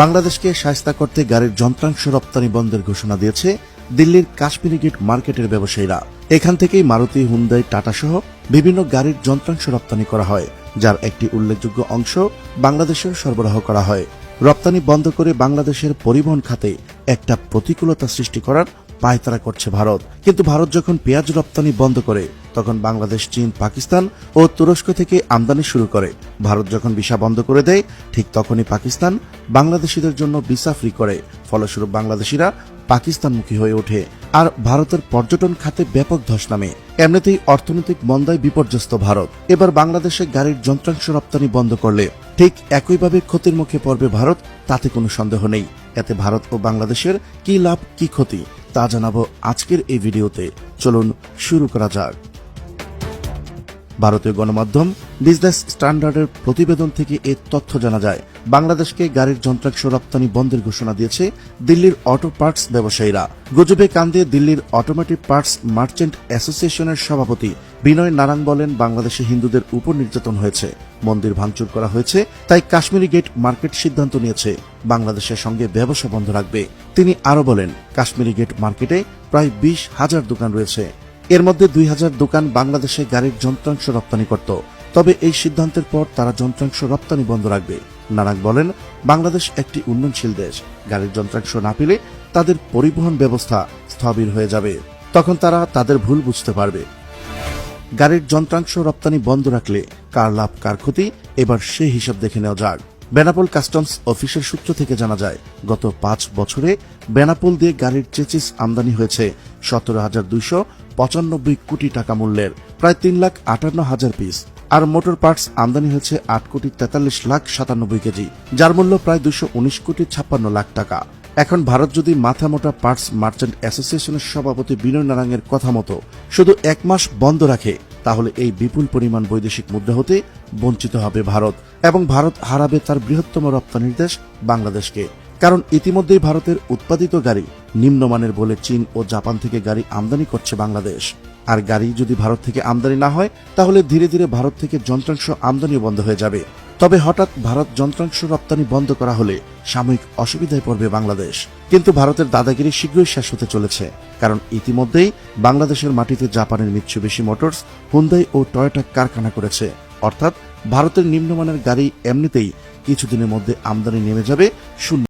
বাংলাদেশকে সায়স্তা করতে গাড়ির যন্ত্রাংশ রপ্তানি বন্ধের ঘোষণা দিয়েছে দিল্লির কাশ্মীরি গেট মার্কেটের ব্যবসায়ীরা। এখান থেকেই মারুতি, হুন্দাই, টাটা সহ বিভিন্ন গাড়ির যন্ত্রাংশ রপ্তানি করা হয়, যার একটি উল্লেখযোগ্য অংশ বাংলাদেশেও সরবরাহ করা হয়। রপ্তানি বন্ধ করে বাংলাদেশের পরিবহন খাতে একটা প্রতিকূলতা সৃষ্টি করার পায়তারা করছে ভারত। কিন্তু ভারত যখন পেঁয়াজ রপ্তানি বন্ধ করে তখন বাংলাদেশ, চীন, পাকিস্তান ও তুরস্ক থেকে আমদানি শুরু করে। ভারত যখন ভিসা বন্ধ করে দেয়, ঠিক তখনই পাকিস্তান বাংলাদেশিদের জন্য ভিসা ফ্রি করে। ফলস্বরূপ বাংলাদেশিরা পাকিস্তানমুখী হয়ে ওঠে আর ভারতের পর্যটন খাতে ব্যাপক ধস নামে। এমনিতেই অর্থনৈতিক মন্দায় বিপর্যস্ত ভারত। এবার বাংলাদেশে গাড়ির যন্ত্রাংশ রপ্তানি বন্ধ করলে ঠিক একইভাবে ক্ষতির মুখে পড়বে ভারত, তাতে কোনো সন্দেহ নেই। এতে ভারত ও বাংলাদেশের কি লাভ, কি ক্ষতি, তা জানাব আজকের এই ভিডিওতে। চলুন শুরু করা যাক। ভারতীয় গণমাধ্যম বিজনেস স্ট্যান্ডার্ডের প্রতিবেদন থেকে এ তথ্য জানা যায়। বাংলাদেশকে গাড়ির যন্ত্রাংশ রপ্তানি বন্ধের ঘোষণা দিয়েছে দিল্লির অটো পার্টস ব্যবসায়ীরা। গুজবে কান্দে দিল্লির অটোমেটিক পার্টস মার্চেন্ট অ্যাসোসিয়েশনের সভাপতি বিনয় নারাং বলেন, বাংলাদেশে হিন্দুদের উপর নির্যাতন হয়েছে। মন্দির ভাঙচুর করা হয়েছে, তাই কাশ্মীরি গেট মার্কেট সিদ্ধান্ত নিয়েছে। বাংলাদেশের সঙ্গে ব্যবসা বন্ধ রাখবে। তিনি আরও বলেন, কাশ্মীরি গেট মার্কেটে প্রায় বিশ হাজার দোকান রয়েছে। এর মধ্যে দুই হাজার দোকান বাংলাদেশে গাড়ির যন্ত্রাংশ রপ্তানি করত। তবে এই সিদ্ধান্তের পর তারা যন্ত্রাংশ রপ্তানি বন্ধ রাখবে। নানাক বলেন, বাংলাদেশ একটি উন্নয়নশীল দেশ। গাড়ির যন্ত্রাংশ না পেলে তাদের পরিবহন ব্যবস্থা স্থবির হয়ে যাবে। তখন তারা তাদের ভুল বুঝতে পারবে। গাড়ির যন্ত্রাংশ রপ্তানি বন্ধ রাখলে কার লাভ, কার ক্ষতি, এবার সে হিসাব দেখে নেওয়া যাক। বেনাপোল কাস্টমস অফিসের সূত্র থেকে জানা যায়, গত পাঁচ বছরে বেনাপোল দিয়ে গাড়ির চেচিস আমদানি হয়েছে সতেরো হাজার দুইশো পঁচানব্বই কোটি টাকা মূল্যের প্রায় তিন লাখ আটান্ন হাজার পিস আর মোটর পার্টস আমদানি হয়েছে আট কোটি তেতাল্লিশ লাখ সাতানব্বই কেজি, যার মূল্য প্রায় দুশো উনিশ কোটি ছাপ্পান্ন লাখ টাকা। এখন ভারত যদি মাথা মোটা পার্টস মার্চেন্ট অ্যাসোসিয়েশনের সভাপতি বিনয় নারাঙের কথা মতো শুধু এক মাস বন্ধ রাখে, তাহলে এই বিপুল পরিমাণ বৈদেশিক মুদ্রা হতে বঞ্চিত হবে ভারত, এবং ভারত হারাবে তার বৃহত্তম রপ্তানির দেশ বাংলাদেশকে। কারণ ইতিমধ্যেই ভারতের উৎপাদিত গাড়ি নিম্নমানের বলে চীন ও জাপান থেকে গাড়ি আমদানি করছে বাংলাদেশ। আর গাড়ি যদি ভারত থেকে আমদানি না হয়, তাহলে ধীরে ধীরে ভারত থেকে যন্ত্রাংশ আমদানিও বন্ধ হয়ে যাবে। তবে হঠাৎ ভারত যন্ত্রাংশ রপ্তানি বন্ধ করা হলে সাময়িক অসুবিধায় পড়বে বাংলাদেশ। কিন্তু ভারতের দাদাগিরি শীঘ্রই শেষ হতে চলেছে। কারণ ইতিমধ্যেই বাংলাদেশের মাটিতে জাপানের মিৎসুবিশি মোটরস, হুন্দাই ও টয়োটা কারখানা করেছে। অর্থাৎ ভারতের নিম্নমানের গাড়ি এমনিতেই কিছুদিনের মধ্যে আমদানি নেমে যাবে শূন্য